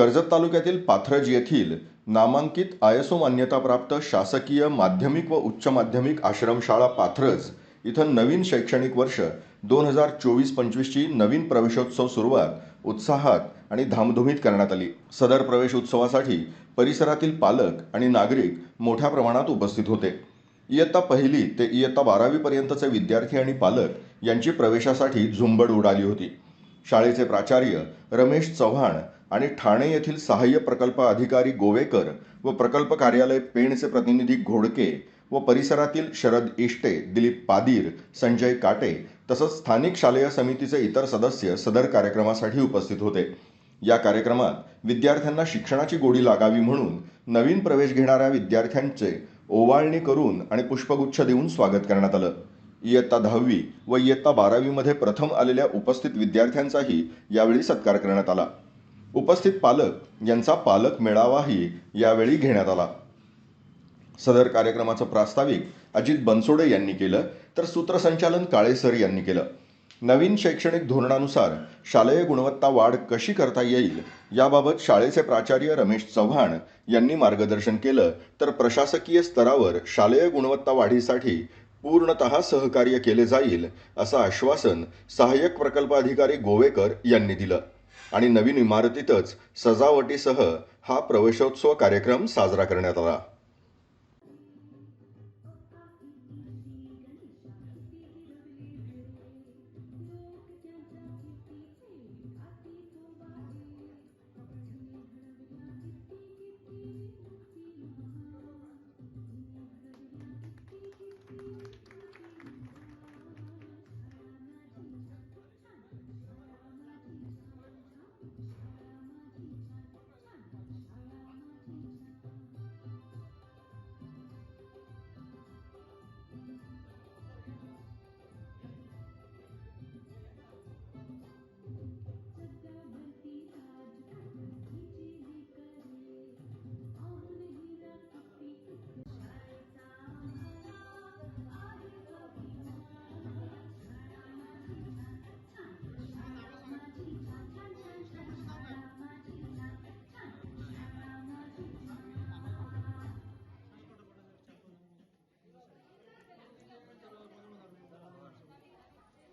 कर्जत तालुक्यातील पाथरज येथील नामांकित आयएसओ मान्यताप्राप्त शासकीय माध्यमिक व उच्च माध्यमिक आश्रमशाळा पाथरज इथं नवीन शैक्षणिक वर्ष दोन हजार चोवीस पंचवीसची नवीन प्रवेशोत्सव सुरुवात उत्साहात आणि धामधुमीत करण्यात आली. सदर प्रवेश उत्सवासाठी परिसरातील पालक आणि नागरिक मोठ्या प्रमाणात उपस्थित होते. इयत्ता पहिली ते इयत्ता बारावीपर्यंतचे विद्यार्थी आणि पालक यांची प्रवेशासाठी झुंबड उडाली होती. शाळेचे प्राचार्य रमेश चव्हाण आणि ठाणे येथील सहाय्य प्रकल्प अधिकारी गोवेकर व प्रकल्प कार्यालय पेणचे प्रतिनिधी घोडके व परिसरातील शरद इष्टे दिलीप पादीर संजय काटे तसंच स्थानिक शालेय समितीचे इतर सदस्य सदर कार्यक्रमासाठी उपस्थित होते. या कार्यक्रमात विद्यार्थ्यांना शिक्षणाची गोडी लागावी म्हणून नवीन प्रवेश घेणाऱ्या विद्यार्थ्यांचे ओवाळणी करून आणि पुष्पगुच्छ देऊन स्वागत करण्यात आलं. इयत्ता दहावी व इयत्ता बारावीमध्ये प्रथम आलेल्या उपस्थित विद्यार्थ्यांचाही यावेळी सत्कार करण्यात आला. उपस्थित पालक यांचा पालक मेळावाही यावेळी घेण्यात आला. सदर कार्यक्रमाचं प्रास्ताविक अजित बनसोडे यांनी केलं तर सूत्रसंचालन काळे सर यांनी केलं. नवीन शैक्षणिक धोरणानुसार शालेय गुणवत्ता वाढ कशी करता येईल याबाबत शाळेचे प्राचार्य रमेश चव्हाण यांनी मार्गदर्शन केलं तर प्रशासकीय स्तरावर शालेय गुणवत्ता वाढीसाठी पूर्णतः सहकार्य केले जाईल असं आश्वासन सहाय्यक प्रकल्प अधिकारी गोवेकर यांनी दिलं. आणि नवीन इमारतीतच सजावटीसह हा प्रवेशोत्सव कार्यक्रम साजरा करण्यात आला.